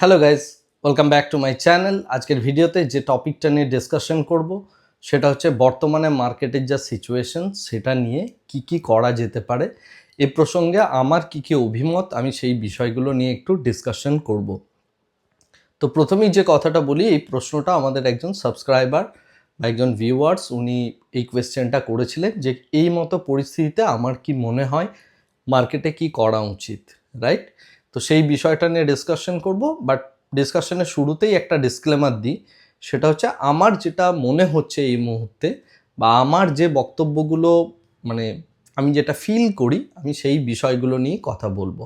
Hello guys welcome back to my channel আজকের ভিডিওতে যে টপিকটা নিয়ে ডিসকাশন করব, সেটা হচ্ছে বর্তমানে মার্কেটের যা সিচুয়েশন সেটা নিয়ে কি কি করা যেতে পারে। এ প্রসঙ্গে আমার কি কি অভিমত, আমি সেই বিষয়গুলো নিয়ে একটু ডিসকাশন করব। তো প্রথমেই যে কথাটা বলি, এই প্রশ্নটা আমাদের একজন সাবস্ক্রাইবার বা একজন ভিউয়ার্স উনি এই কোয়েশ্চেনটা করেছিলেন যে এই মতো পরিস্থিতিতে আমার কি মনে হয় মার্কেটে কি করা উচিত রাইট তো সেই বিষয়টা নিয়ে ডিসকাশন করব বাট ডিসকাশনের শুরুতেই একটা ডিসক্লেমার দিই, সেটা হচ্ছে আমার যেটা মনে হচ্ছে এই মুহূর্তে বা আমার যে বক্তব্যগুলো মানে আমি যেটা ফিল করি, আমি সেই বিষয়গুলো নিয়ে কথা বলব।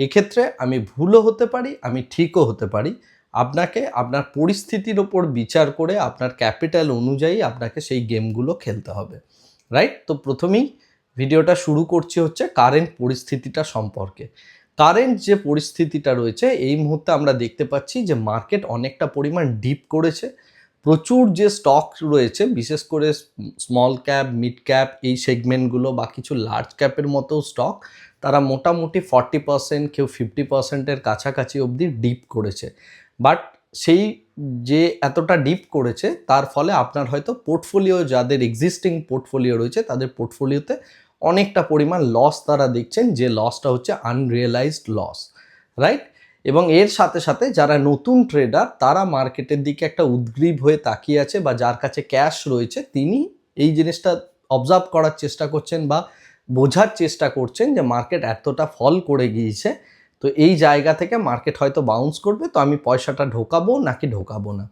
এক্ষেত্রে আমি ভুলও হতে পারি, আমি ঠিকও হতে পারি। আপনাকে, আপনার পরিস্থিতির ওপর বিচার করে আপনার ক্যাপিটাল অনুযায়ী আপনাকে সেই গেমগুলো খেলতে হবে। রাইট তো প্রথমেই ভিডিওটা শুরু করছি হচ্ছে কারেন্ট পরিস্থিতিটা সম্পর্কে। কারেন্ট যে পরিস্থিতিটা রয়েছে, এই মুহূর্তে আমরা দেখতে পাচ্ছি যে মার্কেট অনেকটা পরিমাণ ডিপ করেছে। প্রচুর যে স্টক রয়েছে, বিশেষ করে স্মল ক্যাপ, মিড ক্যাপ, এই সেগমেন্টগুলো বা কিছু লার্জ ক্যাপের মতো স্টক, তারা মোটামুটি ফর্টি পার্সেন্ট কেউ ফিফটি পার্সেন্টের কাছাকাছি অবধি ডিপ করেছে। বাট সেই যে এতটা ডিপ করেছে, তার ফলে আপনার হয়তো পোর্টফোলিও, যাদের এক্সিস্টিং পোর্টফোলিও রয়েছে, তাদের পোর্টফোলিওতে অনেকটা পরিমাণ লস তারা দেখছেন, যে লসটা হচ্ছে আনরিয়েলাইজড লস রাইট এবং এর সাথে সাথে যারা নতুন ট্রেডার তারা মার্কেটের দিকে একটা উদ্গ্রীব হয়ে তাকিয়ে আছে বা যার কাছে ক্যাশ রয়েছে, তিনি এই জিনিসটা অবজার্ভ করার চেষ্টা করছেন বা বোঝার চেষ্টা করছেন যে মার্কেট এতটা ফল করে গিয়েছে, তো এই জায়গা থেকে মার্কেট হয়তো বাউন্স করবে, তো আমি পয়সাটা ঢোকাবো নাকি ঢোকাবো না?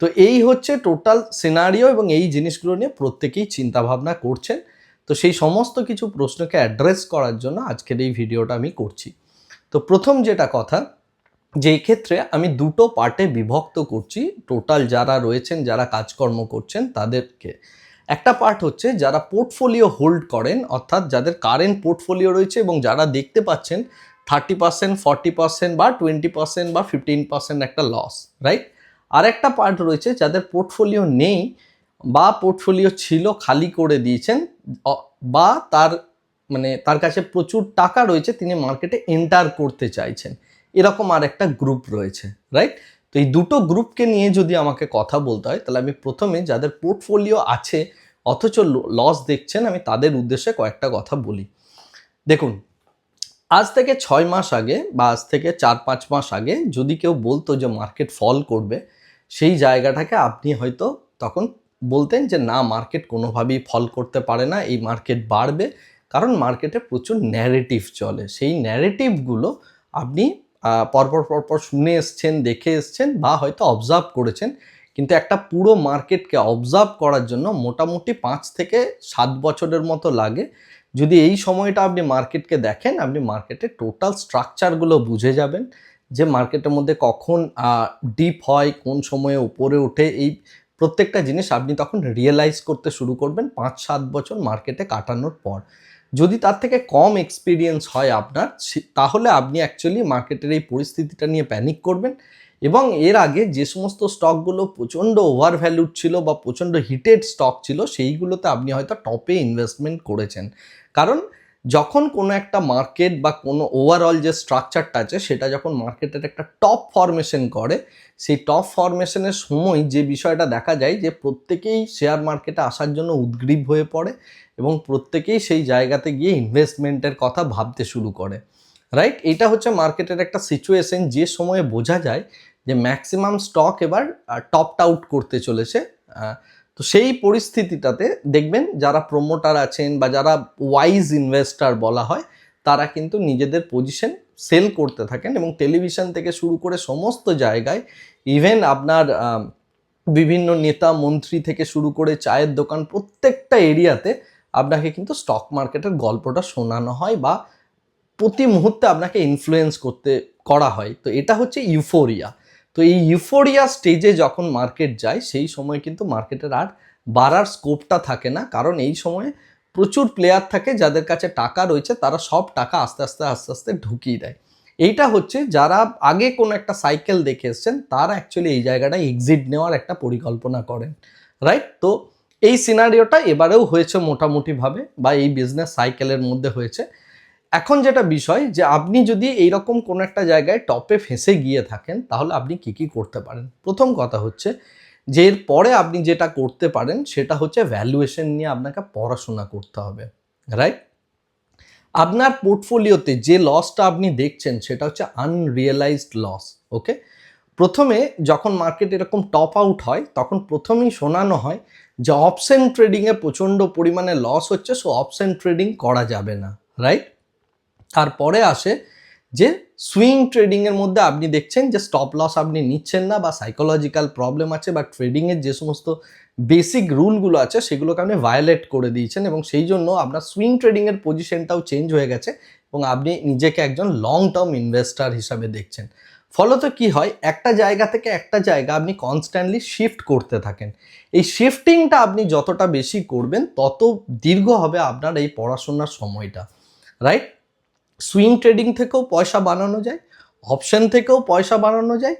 তো এই হচ্ছে টোটাল সিনারিও এবং এই জিনিসগুলো নিয়ে প্রত্যেকেই চিন্তাভাবনা করছেন। তো সেই সমস্ত কিছু প্রশ্নকে অ্যাড্রেস করার জন্য আজকের এই ভিডিওটা আমি করছি। তো প্রথম যেটা কথা, যে ক্ষেত্রে আমি দুটো পার্টে বিভক্ত করছি টোটাল যারা রয়েছেন, যারা কাজকর্ম করছেন তাদেরকে। একটা পার্ট হচ্ছে যারা পোর্টফোলিও হোল্ড করেন, অর্থাৎ যাদের কারেন্ট পোর্টফোলিও রয়েছে এবং যারা দেখতে পাচ্ছেন থার্টি পার্সেন্ট ফর্টি পার্সেন্ট বা টোয়েন্টি পার্সেন্ট বা ফিফটিন পার্সেন্ট একটা লস রাইট আর একটা পার্ট রয়েছে যাদের পোর্টফোলিও নেই বা পোর্টফোলিও ছিল খালি করে দিয়েছেন বা তার মানে তার কাছে প্রচুর টাকা রয়েছে, তিনি মার্কেটে এন্টার করতে চাইছেন। এরকম আর একটা গ্রুপ রয়েছে রাইট তো এই দুটো গ্রুপকে নিয়ে যদি আমাকে কথা বলতে হয়, তাহলে আমি প্রথমে যাদের পোর্টফোলিও আছে, অথচ লস দেখছেন, আমি তাদের উদ্দেশ্যে কয়েকটা কথা বলি। দেখুন, আজ থেকে ছয় মাস আগে বা আজ থেকে চার পাঁচ মাস আগে যদি কেউ বলতো যে মার্কেট ফল করবে, সেই জায়গাটাকে আপনি হয়তো তখন বলতেন যে, না মার্কেট কোনোভাবেই ফল করতে পারে না, এই মার্কেট বাড়বে। কারণ মার্কেটে প্রচুর ন্যারেটিভ চলে। সেই ন্যারেটিভগুলো আপনি পরপর পরপর শুনে এসছেন, দেখে এসছেন বা হয়তো অবজার্ভ করেছেন। কিন্তু একটা পুরো মার্কেটকে অবজার্ভ করার জন্য মোটামুটি পাঁচ থেকে সাত বছরের মতো লাগে। যদি এই সময়টা আপনি মার্কেটকে দেখেন, আপনি মার্কেটের টোটাল স্ট্রাকচারগুলো বুঝে যাবেন যে মার্কেটের মধ্যে কখন ডিপ হয়, কোন সময়ে উপরে ওঠে, এই প্রত্যেকটা জিনিস আপনি তখন রিয়েলাইজ করতে শুরু করবেন পাঁচ, সাত বছর মার্কেটে কাটানোর পর। যদি তার থেকে কম এক্সপিরিয়েন্স হয় আপনার তাহলে আপনি অ্যাকচুয়ালি মার্কেটের এই পরিস্থিতিটা নিয়ে প্যানিক করবেন এবং এর আগে যে সমস্ত স্টকগুলো প্রচণ্ড ওভার ভ্যালুড ছিল বা প্রচণ্ড হিটেড স্টক ছিল, সেইগুলোতে আপনি হয়তো টপে ইনভেস্টমেন্ট করেছেন। কারণ যখন কোনো একটা মার্কেট বা কোনো ওভারঅল যে স্ট্রাকচারটা আছে, সেটা যখন মার্কেটের একটা টপ ফরমেশন করে, সেই টপ ফরমেশনের সময় যে বিষয়টা দেখা যায় যে প্রত্যেকেই শেয়ার মার্কেটে আসার জন্য উদ্গ্রীব হয়ে পড়ে এবং প্রত্যেকেই সেই জায়গাতে গিয়ে ইনভেস্টমেন্টের কথা ভাবতে শুরু করে রাইট এটা হচ্ছে মার্কেটের একটা সিচুয়েশন যে সময়ে বোঝা যায় যে ম্যাক্সিমাম স্টক এবার টপড আউট করতে চলেছে তো সেই পরিস্থিতিটাতে দেখবেন যারা প্রমোটার আছেন বা যারা ওয়াইজ ইনভেস্টার বলা হয়, তারা কিন্তু নিজেদের পজিশন সেল করতে থাকেন এবং টেলিভিশন থেকে শুরু করে সমস্ত জায়গায় ইভেন আপনার বিভিন্ন নেতা, মন্ত্রী থেকে শুরু করে চায়ের দোকান প্রত্যেকটা এরিয়াতে আপনাকে কিন্তু স্টক মার্কেটের গল্পটা শোনানো হয় বা প্রতি মুহূর্তে আপনাকে ইনফ্লুয়েন্স করতে, করা হয়। তো এটা হচ্ছে ইউফোরিয়া তো এই ইউফোরিয়া স্টেজে যখন মার্কেট যায়, সেই সময় কিন্তু মার্কেটের আর বাড়ার স্কোপটা থাকে না। কারণ এই সময়ে প্রচুর প্লেয়ার থাকে যাদের কাছে টাকা রয়েছে, তারা সব টাকা আস্তে আস্তে আস্তে আস্তে ঢুকিয়ে দেয়। এইটা হচ্ছে যারা আগে কোনো একটা সাইকেল দেখে এসছেন, তারা অ্যাকচুয়ালি এই জায়গাটায় এক্সিট নেওয়ার একটা পরিকল্পনা করেন। রাইট তো এই সিনারিওটা এবারেও হয়েছে মোটামুটিভাবে বা এই বিজনেস সাইকেলের মধ্যে হয়েছে। এখন যেটা বিষয় যে আপনি যদি এইরকম কোনো একটা জায়গায় টপে ফেঁসে গিয়ে থাকেন, তাহলে আপনি কি কি করতে পারেন? প্রথম কথা হচ্ছে যে এর পরে আপনি যেটা করতে পারেন, সেটা হচ্ছে ভ্যালুয়েশন নিয়ে আপনাকে পড়াশোনা করতে হবে রাইট আপনার পোর্টফোলিওতে যে লসটা আপনি দেখছেন, সেটা হচ্ছে আনরিয়েলাইজড লস ওকে প্রথমে যখন মার্কেট এরকম টপ আউট হয়, তখন প্রথমেই শোনানো হয় যে অপশন ট্রেডিংয়ে প্রচণ্ড পরিমাণে লস হচ্ছে সো অপশন ট্রেডিং করা যাবে না রাইট তারপরে আসে যে সুইং ট্রেডিংয়ের মধ্যে আপনি দেখছেন যে স্টপ লস আপনি নিচ্ছেন না বা সাইকোলজিক্যাল প্রবলেম আছে বা ট্রেডিংয়ের যে সমস্ত বেসিক রুলগুলো আছে সেগুলোকে আপনি ভায়োলেট করে দিয়েছেন এবং সেই জন্য আপনার সুইং ট্রেডিংয়ের পজিশনটাও চেঞ্জ হয়ে গেছে এবং আপনি নিজেকে একজন লং টার্ম ইনভেস্টার হিসাবে দেখছেন। ফলত কি হয়? একটা জায়গা থেকে একটা জায়গা আপনি কনস্ট্যান্টলি শিফট করতে থাকেন। এই শিফটিংটা আপনি যতটা বেশি করবেন, তত দীর্ঘ হবে আপনার এই পড়াশোনার সময়টা রাইট সুইং ট্রেডিং থেকেও পয়সা বানানো যায় অপশন থেকেও পয়সা বানানো যায়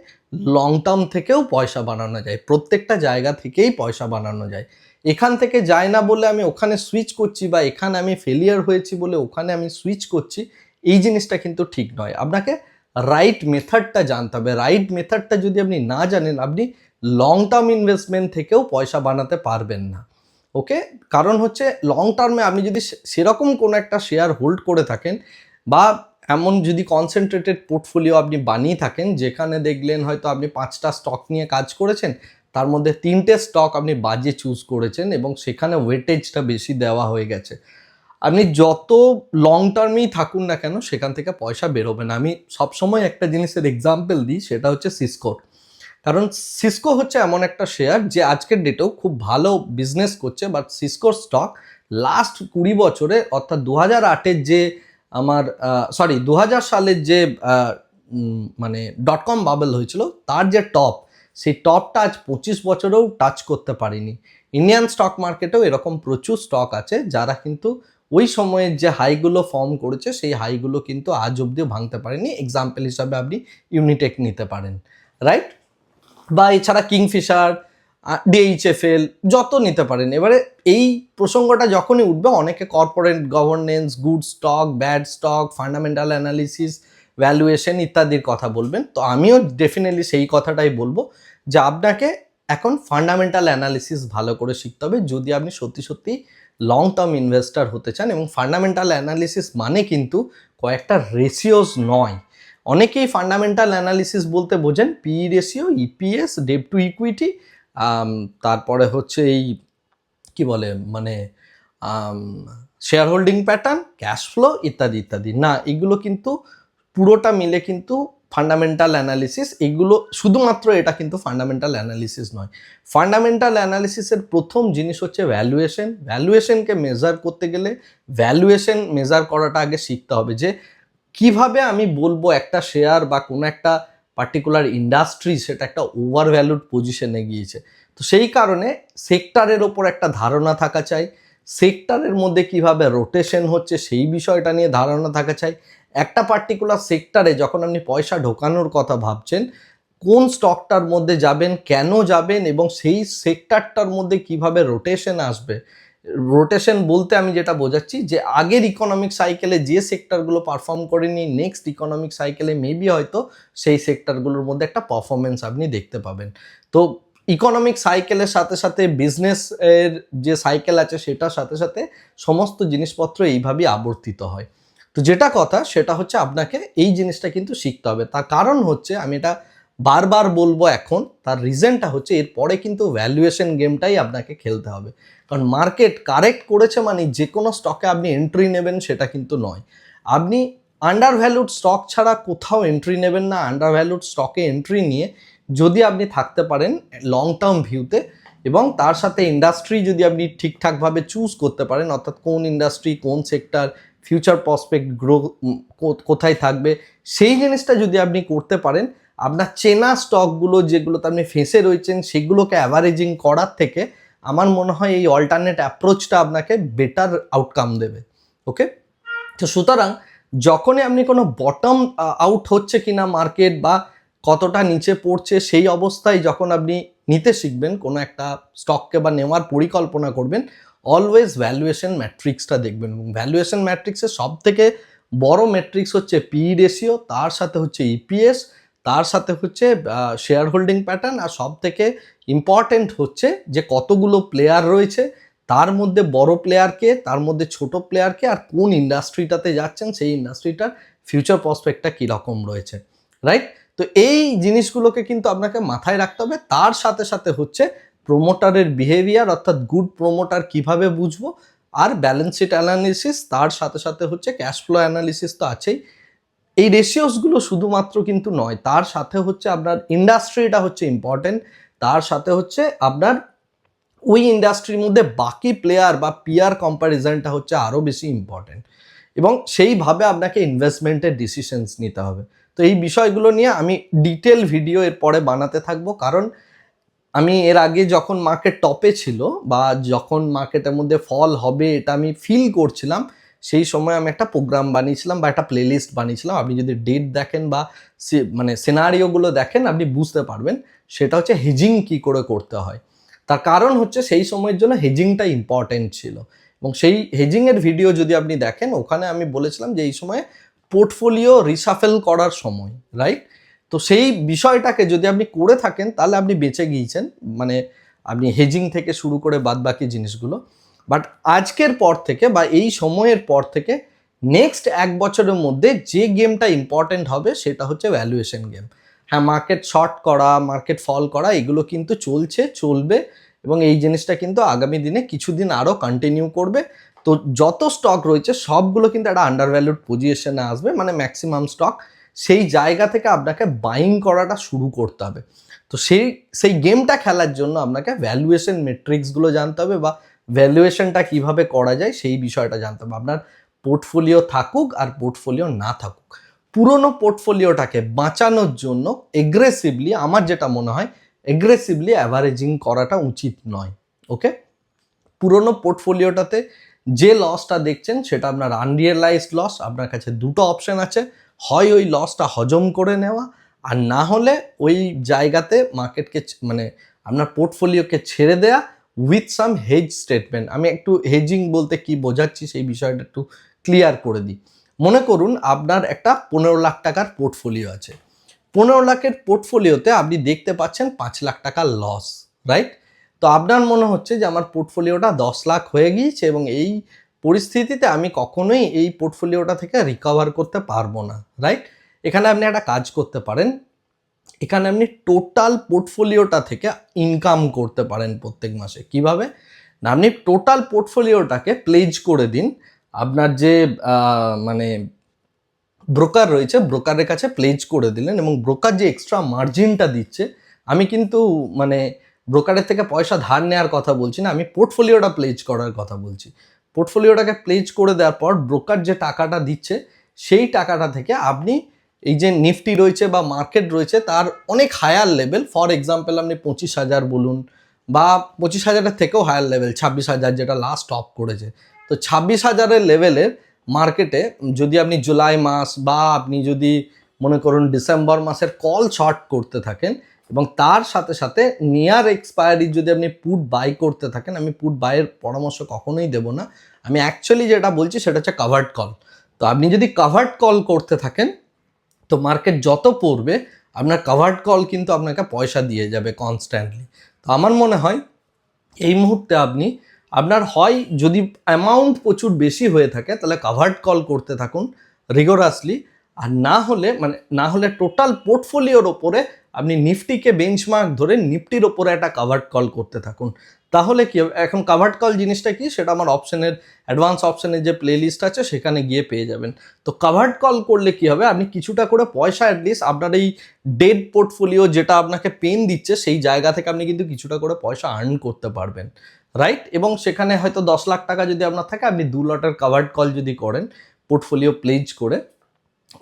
লং টার্ম থেকেও পয়সা বানানো যায়। প্রত্যেকটা জায়গা থেকেই পয়সা বানানো যায়। এখান থেকে যায় না বলে আমি ওখানে সুইচ করছি বা এখানে আমি ফেলিয়ার হয়েছি বলে ওখানে আমি সুইচ করছি, এই জিনিসটা কিন্তু ঠিক নয়। আপনাকে রাইট মেথডটা জানতে হবে। রাইট মেথডটা যদি আপনি না জানেন, আপনি লং টার্ম ইনভেস্টমেন্ট থেকেও পয়সা বানাতে পারবেন না। ওকে কারণ হচ্ছে লং টার্মে আপনি যদি সেরকম কোনো একটা শেয়ার হোল্ড করে থাকেন বা এমন যদি কনসেন্ট্রেটেড পোর্টফোলিও আপনি বানিয়ে থাকেন, যেখানে দেখলেন হয়তো আপনি পাঁচটা স্টক নিয়ে কাজ করেছেন, তার মধ্যে তিনটে স্টক আপনি বাজে চুজ করেছেন এবং সেখানে ওয়েটেজটা বেশি দেওয়া হয়ে গেছে। আপনি যত লং টার্মেই থাকুন না কেন, সেখান থেকে পয়সা বেরোবে না। আমি সবসময় একটা জিনিসের এক্সাম্পল দিই, সেটা হচ্ছে সিসকোর কারণ সিসকো হচ্ছে এমন একটা শেয়ার যে আজকের ডেটেও খুব ভালো বিজনেস করছে বাট সিসকোর স্টক লাস্ট কুড়ি বছরে, অর্থাৎ দু হাজার আটের যে আমার সরি দু হাজার সালের যে মানে ডট কম বাবেল হয়েছিল, তার যে টপ সেই টপটা আজ পঁচিশ বছরেও টাচ করতে পারিনি। ইন্ডিয়ান স্টক মার্কেটেও এরকম প্রচুর স্টক আছে, যারা কিন্তু ওই সময়ের যে হাইগুলো ফর্ম করেছে, সেই হাইগুলো কিন্তু আজ অবধিও ভাঙতে পারেনি। এক্সাম্পল হিসাবে আপনি ইউনিটেক নিতে পারেন রাইট বা এছাড়া কিংফিশার ডিএইচএফএল যত নিতে পারেন। এবারে এই প্রসঙ্গটা যখনই উঠবে, অনেকে corporate governance good stock bad stock fundamental analysis valuation ইত্যাদির কথা বলবেন। তো আমিও ডেফিনেটলি সেই কথাটাই বলব যে আপনাকে এখন ফান্ডামেন্টাল অ্যানালিসিস ভালো করে শিখতে হবে। যদি আপনি সত্যি সত্যি লং টার্ম ইনভেস্টার হতে চান এবং ফান্ডামেন্টাল অ্যানালিসিস মানে কিন্তু কয়েকটা রেশিওস নয়। অনেকেই ফান্ডামেন্টাল অ্যানালিসিস বলতে বোঝেন P ratio EPS debt to equity তারপরে হচ্ছে এই, কি বলে মানে share holding pattern cash flow ইত্যাদি ইত্যাদি। না, এগুলো কিন্তু পুরোটা মিলে কিন্তু ফান্ডামেন্টাল অ্যানালিসিস এগুলো শুধুমাত্র এটা কিন্তু ফান্ডামেন্টাল অ্যানালিসিস নয়। ফান্ডামেন্টাল অ্যানালিসিসের প্রথম জিনিস হচ্ছে ভ্যালুয়েশন ভ্যালুয়েশনকে মেজার করতে গেলে ভ্যালুয়েশন মেজার করাটা আগে শিখতে হবে যে, কীভাবে আমি বলব একটা শেয়ার বা কোনো একটা পার্টিকুলার ইন্ডাস্ট্রি সেটা একটা ওভার ভ্যালুড পজিশনে গিয়েছে। তো সেই কারণে সেক্টরের ওপর একটা ধারণা থাকা চাই। সেক্টরের মধ্যে কীভাবে রোটেশন হচ্ছে সেই বিষয়টা নিয়ে ধারণা থাকা চাই। একটা পার্টিকুলার সেক্টরে যখন আপনি পয়সা ঢোকানোর কথা ভাবছেন, কোন স্টকটার মধ্যে যাবেন, কেন যাবেন এবং সেই সেক্টরটার মধ্যে কীভাবে রোটেশন আসবে রোটেশন বলতে আমি যেটা বোঝাচ্ছি যে আগের ইকোনমিক সাইকেলে যে সেক্টরগুলো পারফর্ম করেনি নেক্সট ইকোনমিক সাইকেলে মেবি হয়তো সেই সেক্টরগুলোর মধ্যে একটা পারফরমেন্স আপনি দেখতে পাবেন। তো ইকোনমিক সাইকেলের সাথে সাথে বিজনেস এর যে সাইকেল আছে সেটার সাথে সাথে সমস্ত জিনিসপত্র এইভাবেই আবর্তিত হয়। তো যেটা কথা সেটা হচ্ছে আপনাকে এই জিনিসটা কিন্তু শিখতে হবে। তার কারণ হচ্ছে আমি এটা বারবার বলব এখন, তার রিজনটা হচ্ছে এরপরে কিন্তু ভ্যালুয়েশন গেমটাই আপনাকে খেলতে হবে। কারণ মার্কেট কারেক্ট করেছে মানে যে কোনো স্টকে আপনি এন্ট্রি নেবেন সেটা কিন্তু নয়। আপনি আন্ডার ভ্যালুড স্টক ছাড়া কোথাও এন্ট্রি নেবেন না আন্ডার ভ্যালুড স্টকে এন্ট্রি নিয়ে যদি আপনি থাকতে পারেন লং টার্ম ভিউতে এবং তার সাথে ইন্ডাস্ট্রি যদি আপনি ঠিকঠাকভাবে চুজ করতে পারেন, অর্থাৎ কোন ইন্ডাস্ট্রি কোন সেক্টর ফিউচার প্রসপেক্ট গ্রো কোথায় থাকবে, সেই জিনিসটা যদি আপনি করতে পারেন আপনার চেনা স্টকগুলো যেগুলোতে আপনি ফেঁসে রয়েছেন, সেগুলোকে অ্যাভারেজিং করার থেকে আমার মনে হয় এই অল্টারনেট অ্যাপ্রোচটা আপনাকে বেটার আউটকাম দেবে ওকে তো সুতরাং যখনই আপনি কোনো বটম আউট হচ্ছে কিনা মার্কেট বা কতটা নিচে পড়ছে, সেই অবস্থায় যখন আপনি নিতে শিখবেন, কোনো একটা স্টককে বা নেওয়ার পরিকল্পনা করবেন অলওয়েজ ভ্যালুয়েশন ম্যাট্রিক্সটা দেখবেন এবং ভ্যালুয়েশন ম্যাট্রিক্সের সব থেকে বড় ম্যাট্রিক্স হচ্ছে পি রেশিও তার সাথে হচ্ছে ইপিএস তার সাথে হচ্ছে শেয়ার হোল্ডিং প্যাটার্ন আর সব থেকে ইম্পর্টেন্ট হচ্ছে যে কতগুলো প্লেয়ার রয়েছে, তার মধ্যে বড় প্লেয়ারকে তার মধ্যে ছোট প্লেয়ারকে আর কোন ইন্ডাস্ট্রিটাতে যাচ্ছেন, সেই ইন্ডাস্ট্রিটার ফিউচার প্রসপেক্টটা কীরকম রয়েছে রাইট তো এই জিনিসগুলোকে কিন্তু আপনাকে মাথায় রাখতে হবে। তার সাথে সাথে হচ্ছে প্রোমোটারের বিহেভিয়ার অর্থাৎ গুড প্রোমোটার কীভাবে বুঝব, আর ব্যালেন্স শিট অ্যানালিসিস তার সাথে সাথে হচ্ছে ক্যাশ ফ্লো অ্যানালিসিস তো আছেই। এই রেশিওসগুলো শুধুমাত্র কিন্তু নয়, তার সাথে হচ্ছে আপনার ইন্ডাস্ট্রিটা হচ্ছে ইম্পর্টেন্ট তার সাথে হচ্ছে আপনার ওই ইন্ডাস্ট্রির মধ্যে বাকি প্লেয়ার বা পিয়ার কম্প্যারিজনটা হচ্ছে আরও বেশি ইম্পর্টেন্ট এবং সেইভাবে আপনাকে ইনভেস্টমেন্টের ডিসিশনস নিতে হবে। তো এই বিষয়গুলো নিয়ে আমি ডিটেল ভিডিও এর পরে বানাতে থাকব, কারণ আমি এর আগে যখন মার্কেট টপে ছিল বা যখন মার্কেটের মধ্যে ফল হবে এটা আমি ফিল করছিলাম সেই সময় আমি একটা প্রোগ্রাম বানিয়েছিলাম বা একটা প্লেলিস্ট বানিয়েছিলাম। আপনি যদি ডেট দেখেন বা মানে সিনারিওগুলো দেখেন, আপনি বুঝতে পারবেন সেটা হচ্ছে হেজিং কি করে করতে হয়। তার কারণ হচ্ছে সেই সময়ের জন্য হেজিংটা ইম্পর্টেন্ট ছিল। এবং সেই হেজিংয়ের ভিডিও যদি আপনি দেখেন, ওখানে আমি বলেছিলাম যে এই সময় পোর্টফোলিও রিসাফেল করার সময় রাইট তো সেই বিষয়টাকে যদি আপনি করে থাকেন, তাহলে আপনি বেঁচে গিয়েছেন। মানে আপনি হেজিং থেকে শুরু করে বাদ বাকি জিনিসগুলো। বাট আজকের পর থেকে বা এই সময়ের পর থেকে নেক্সট এক বছরের মধ্যে যে গেমটা ইম্পর্টেন্ট হবে সেটা হচ্ছে ভ্যালুয়েশন গেম হ্যাঁ মার্কেট শর্ট করা মার্কেট ফল করা, এগুলো কিন্তু চলছে, চলবে এবং এই জিনিসটা কিন্তু আগামী দিনে কিছুদিন আরও কন্টিনিউ করবে। তো যত স্টক রয়েছে, সবগুলো কিন্তু একটা আন্ডার ভ্যালুড পজিশনে আসবে মানে ম্যাক্সিমাম স্টক সেই জায়গা থেকে আপনাকে বাইং করাটা শুরু করতে হবে। তো সেই সেই গেমটা খেলার জন্য আপনাকে ভ্যালুয়েশন মেট্রিক্সগুলো জানতে হবে বা ভ্যালুয়েশনটা কীভাবে করা যায় সেই বিষয়টা জানতে হবে। আপনার পোর্টফোলিও থাকুক আর পোর্টফোলিও না থাকুক। পুরনো পোর্টফোলিওটাকে বাঁচানোর জন্য এগ্রেসিভলি আমার যেটা মনে হয় এগ্রেসিভলি অ্যাভারেজিং করাটা উচিত নয় ওকে পুরনো পোর্টফোলিওটাতে যে লসটা দেখছেন সেটা আপনার আনরিয়েলাইজড লস আপনার কাছে দুটো অপশন আছে, হয় ওই লসটা হজম করে নেওয়া আর না হলে ওই জায়গাতে মার্কেটকে মানে আপনার পোর্টফোলিওকে ছেড়ে দেয়া উইথ সাম হেজ স্টেটমেন্ট আমি একটু হেজিং বলতে কি বোঝাচ্ছি সেই বিষয়টা একটু ক্লিয়ার করে দিই। মনে করুন আপনার একটা পনেরো লাখ টাকার পোর্টফোলিও আছে। পনেরো লাখের পোর্টফোলিওতে আপনি দেখতে পাচ্ছেন পাঁচ লাখ টাকার লস রাইট তো আপনার মনে হচ্ছে যে আমার পোর্টফোলিওটা দশ লাখ হয়ে গিয়েছে এবং এই পরিস্থিতিতে আমি কখনোই এই পোর্টফোলিওটা থেকে রিকভার করতে পারব না রাইট এখানে আপনি একটা কাজ করতে পারেন। এখানে আপনি টোটাল পোর্টফোলিওটা থেকে ইনকাম করতে পারেন প্রত্যেক মাসে। কীভাবে? না, আপনি টোটাল পোর্টফোলিওটাকে প্লেজ করে দিন। আপনার যে মানে ব্রোকার রয়েছে ব্রোকারের কাছে প্লেজ করে দিলেন এবং ব্রোকার যে এক্সট্রা মার্জিনটা দিচ্ছে, আমি কিন্তু মানে ব্রোকারের থেকে পয়সা ধার নেওয়ার কথা বলছি না, আমি পোর্টফোলিওটা প্লেজ করার কথা বলছি। পোর্টফোলিওটাকে প্লেজ করে দেওয়ার পর ব্রোকার যে টাকাটা দিচ্ছে, সেই টাকাটা থেকে আপনি এই যে নিফটি রয়েছে বা মার্কেট রয়েছে, তার অনেক হায়ার লেভেল ফর এক্সাম্পল আপনি পঁচিশ হাজার বলুন বা পঁচিশ হাজারের থেকেও হায়ার লেভেল ছাব্বিশ হাজার যেটা লাস্ট টপ করেছে। তো ছাব্বিশ হাজারের লেভেলের মার্কেটে যদি আপনি জুলাই মাস বা আপনি যদি মনে করুন ডিসেম্বর মাসের কল শর্ট করতে থাকেন এবং তার সাথে সাথে নিয়ার এক্সপায়ারি যদি আপনি পুট বাই করতে থাকেন, আমি পুট বাইয়ের পরামর্শ কখনোই দেবো না। আমি অ্যাকচুয়ালি যেটা বলছি সেটা হচ্ছে কাভার্ড কল তো আপনি যদি কাভার্ড কল করতে থাকেন তো মার্কেট যত পড়বে, আপনার কাভার্ড কল কিন্তু আপনাকে পয়সা দিয়ে যাবে কনস্ট্যান্টলি তো আমার মনে হয়, এই মুহূর্তে আপনি, আপনার হয় যদি অ্যামাউন্ট প্রচুর বেশি হয়ে থাকে, তাহলে কাভার্ড কল করতে থাকুন রিগোরাসলি আর না হলে মানে না হলে টোটাল পোর্টফোলিওর ওপরে আপনি নিফটিকে বেঞ্চমার্ক ধরে নিফটির ওপরে একটা কাভার্ড কল করতে থাকুন। তাহলে কি এখন কাভার্ড কল জিনিসটা কি? সেটা আমার অপশনের অ্যাডভান্স অপশনের যে প্লে লিস্ট আছে, সেখানে গিয়ে পেয়ে যাবেন। তো কাভার্ড কল করলে কি হবে? আপনি কিছুটা করে পয়সা অ্যাটলিস্ট আপনার এই ডেড পোর্টফোলিও যেটা আপনাকে পেন দিচ্ছে, সেই জায়গা থেকে আপনি কিন্তু কিছুটা করে পয়সা আর্ন করতে পারবেন। রাইট এবং সেখানে হয়তো দশ লাখ টাকা যদি আপনার থাকে, আপনি দু লটের কাভার্ড কল যদি করেন পোর্টফোলিও প্লেজ করে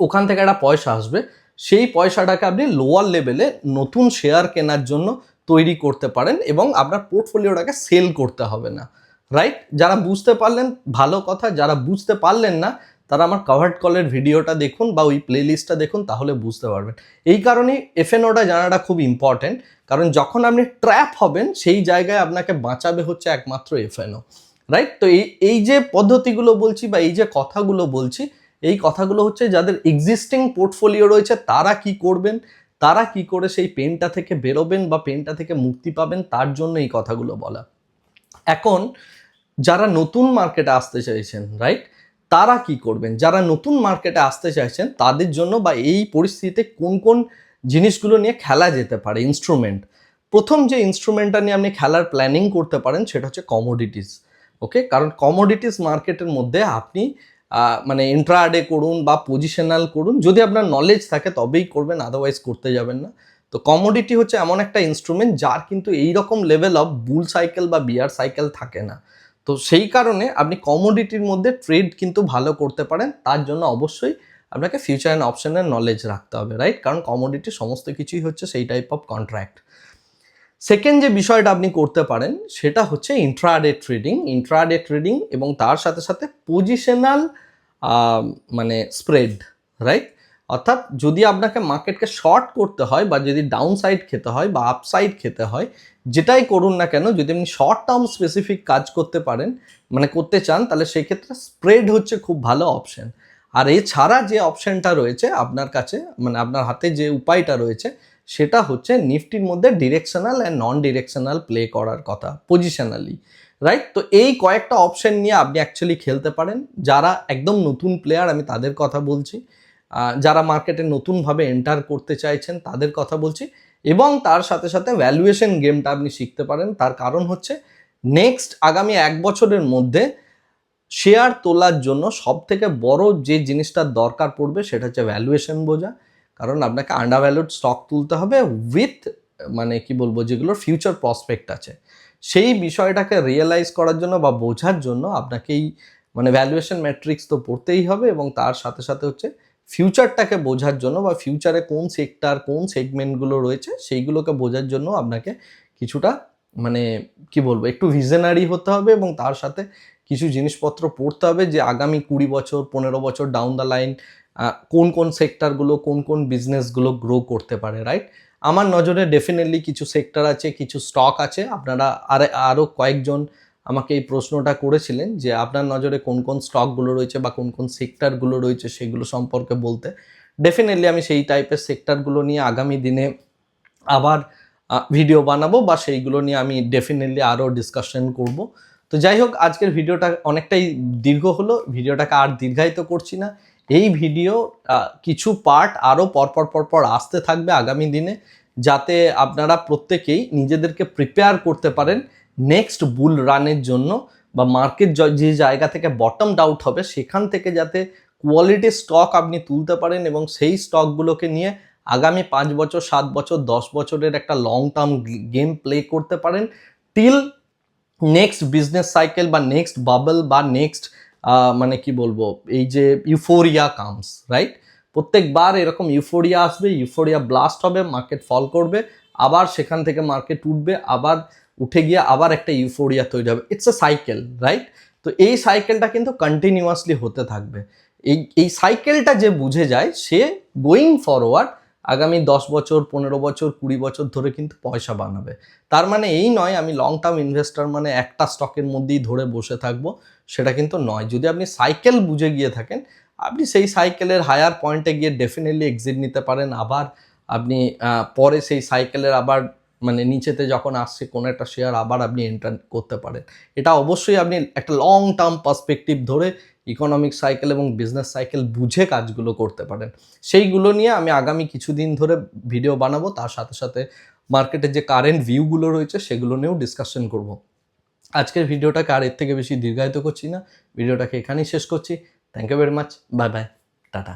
ওখান থেকে একটা পয়সা আসবে। সেই পয়সাটাকে আপনি লোয়ার লেভেলে নতুন শেয়ার কেনার জন্য তৈরি করতে পারেন এবং আপনার পোর্টফোলিওটাকে সেল করতে হবে না। রাইট যারা বুঝতে পারলেন, ভালো কথা, যারা বুঝতে পারলেন না, তারা আমার কাভার্ড কলের ভিডিওটা দেখুন বা ওই প্লেলিস্টটা দেখুন, তাহলে বুঝতে পারবেন। এই কারণেই এফএনওটা জানাটা খুব ইম্পর্ট্যান্ট কারণ যখন আপনি ট্র্যাপ হবেন, সেই জায়গায় আপনাকে বাঁচাবে হচ্ছে একমাত্র এফএনও রাইট তো এই এই যে পদ্ধতিগুলো বলছি বা এই যে কথাগুলো বলছি এই কথাগুলো হচ্ছে যাদের এক্সিস্টিং পোর্টফোলিও রয়েছে, তারা কি করবেন? তারা কি করে সেই পেনটা থেকে বেরোবেন বা পেনটা থেকে মুক্তি পাবেন? তার জন্য এই কথাগুলো বলা। এখন যারা নতুন মার্কেটে আসতে চাইছেন রাইট তারা কি করবেন? যারা নতুন মার্কেটে আসতে চাইছেন, তাদের জন্য বা এই পরিস্থিতিতে কোন কোন জিনিসগুলো নিয়ে খেলা যেতে পারে? ইনস্ট্রুমেন্ট প্রথম যে ইনস্ট্রুমেন্টটা নিয়ে আপনি খেলার প্ল্যানিং করতে পারেন, সেটা হচ্ছে কমোডিটিস ওকে কারণ কমোডিটিস মার্কেটের মধ্যে আপনি মানে ইন্ট্রাডে করুন বা পজিশনাল করুন। যদি আপনার নলেজ থাকে, তবেই করবেন আদারওয়াইজ করতে যাবেন না। তো কমোডিটি হচ্ছে এমন একটা ইনস্ট্রুমেন্ট যার কিন্তু এই রকম লেভেল অফ বুল সাইকেল বা বিয়ার সাইকেল থাকে না। তো সেই কারণে আপনি কমোডিটির মধ্যে ট্রেড কিন্তু ভালো করতে পারেন। তার জন্য অবশ্যই আপনাকে ফিউচার অ্যান্ড অপশনের নলেজ রাখতে হবে রাইট কারণ কমোডিটি সমস্ত কিছুই হচ্ছে সেই টাইপ অফ কন্ট্রাক্ট সেকেন্ড যে বিষয়টা আপনি করতে পারেন, সেটা হচ্ছে ইন্ট্রাডে ট্রেডিং ইন্ট্রাডে ট্রেডিং এবং তার সাথে সাথে পজিশনাল মানে স্প্রেড রাইট অর্থাৎ যদি আপনাকে মার্কেটকে শর্ট করতে হয় বা যদি ডাউন সাইড খেতে হয় বা আপ সাইড খেতে হয়, যেটাই করুন না কেন, যদি আপনি শর্ট টার্ম স্পেসিফিক কাজ করতে পারেন মানে করতে চান, তাহলে সেক্ষেত্রে স্প্রেড হচ্ছে খুব ভালো অপশন আর এছাড়া যে অপশনটা রয়েছে আপনার কাছে মানে আপনার হাতে যে উপায়টা রয়েছে সেটা হচ্ছে নিফটির মধ্যে directional and non directional play করার কথা পজিশনালি রাইট তো এই কয়েকটা অপশন নিয়ে আপনি অ্যাকচুয়ালি খেলতে পারেন। যারা একদম নতুন প্লেয়ার আমি তাদের কথা বলছি যারা মার্কেটে নতুনভাবে এন্টার করতে চাইছেন, তাদের কথা বলছি। এবং তার সাথে সাথে ভ্যালুয়েশন গেমটা আপনি শিখতে পারেন। তার কারণ হচ্ছে নেক্সট আগামী এক বছরের মধ্যে শেয়ার তোলার জন্য সব থেকে বড় যে জিনিসটার দরকার পড়বে, সেটা হচ্ছে ভ্যালুয়েশন বোঝা। কারণ আপনাকে আন্ডার ভ্যালুড স্টক তুলতে হবে উইথ মানে কি বলব, যেগুলোর ফিউচার প্রসপেক্ট আছে। সেই বিষয়টাকে রিয়েলাইজ করার জন্য বা বোঝার জন্য আপনাকে এই মানে ভ্যালুয়েশন ম্যাট্রিক্স তো পড়তেই হবে এবং তার সাথে সাথে হচ্ছে ফিউচারটাকে বোঝার জন্য বা ফিউচারে কোন সেক্টর কোন সেগমেন্টগুলো রয়েছে, সেইগুলোকে বোঝার জন্য আপনাকে কিছুটা মানে কি বলব, একটু ভিজনারি হতে হবে এবং তার সাথে কিছু জিনিসপত্র পড়তে হবে যে আগামী কুড়ি বছর, পনেরো বছর ডাউন দ্য লাইন কোন কোন সেক্টরগুলো, কোন কোন বিজনেসগুলো গ্রো করতে পারে রাইট আমার নজরে ডেফিনেটলি কিছু সেক্টর আছে, কিছু স্টক আছে। আপনারা আর আরও কয়েকজন আমাকে এই প্রশ্নটা করেছিলেন যে আপনার নজরে কোন কোন স্টকগুলো রয়েছে বা কোন কোন সেক্টরগুলো রয়েছে সেগুলো সম্পর্কে বলতে। ডেফিনেটলি আমি সেই টাইপের সেক্টরগুলো নিয়ে আগামী দিনে আবার ভিডিও বানাবো বা সেইগুলো নিয়ে আমি ডেফিনেটলি আরও ডিসকাশন করব। তো যাই হোক, আজকের ভিডিওটা অনেকটাই দীর্ঘ হলো। ভিডিওটাকে আর দীর্ঘায়িত করছি না। এই ভিডিও কিছু পার্ট আরও পরপর পরপর আসতে থাকবে আগামী দিনে, যাতে আপনারা প্রত্যেকেই নিজেদেরকে প্রিপেয়ার করতে পারেন নেক্সট বুল রানের জন্য বা মার্কেট যে জায়গা থেকে বটম ডাউট হবে, সেখান থেকে যাতে কোয়ালিটি স্টক আপনি তুলতে পারেন এবং সেই স্টকগুলোকে নিয়ে আগামী পাঁচ বছর, সাত বছর, দশ বছরের একটা লং টার্ম গেম প্লে করতে পারেন টিল নেক্সট বিজনেস সাইকেল বা নেক্সট বাবল বা নেক্সট মানে কি বলব, এই যে ইউফোরিয়া কামস রাইট প্রত্যেকবার এরকম ইউফোরিয়া আসবে ইউফোরিয়া ব্লাস্ট হবে মার্কেট ফল করবে, আবার সেখান থেকে মার্কেট উঠবে, আবার উঠে গিয়ে আবার একটা ইউফোরিয়া তৈরি হবে। ইটস এ সাইকেল রাইট তো এই সাইকেলটা কিন্তু কন্টিনিউয়াসলি হতে থাকবে। এই এই সাইকেলটা যে বুঝে যায়, সে গোয়িং ফরওয়ার্ড আগামী দশ বছর, পনেরো বছর, কুড়ি বছর ধরে কিন্তু পয়সা বানাবে। তার মানে এই নয়, আমি লং টার্ম ইনভেস্টর মানে একটা স্টকের মধ্যেই ধরে বসে থাকব সেটা কিন্তু নয়। যদি আপনি সাইকেল বুঝে গিয়ে থাকেন, আপনি সেই সাইকেলের হায়ার পয়েন্টে গিয়ে ডেফিনেটলি এক্সিট নিতে পারেন। আবার আপনি পরে সেই সাইকেলের আবার মানে নিচেতে যখন আসছে, কোনো একটা শেয়ার আবার আপনি এন্টার করতে পারেন। এটা অবশ্যই আপনি একটা লং টার্ম পার্সপেক্টিভ ধরে ইকোনমিক সাইকেল এবং বিজনেস সাইকেল বুঝে কাজগুলো করতে পারেন। সেইগুলো নিয়ে আমি আগামী কিছুদিন ধরে ভিডিও বানাবো। তার সাথে সাথে মার্কেটের যে কারেন্ট ভিউগুলো রয়েছে, সেগুলো নিয়েও ডিসকাশন করব। আজকের ভিডিওটাকে আর এর থেকে বেশি দীর্ঘায়িত করছি না। ভিডিওটাকে এখানেই শেষ করছি। Thank you very much bye bye tata.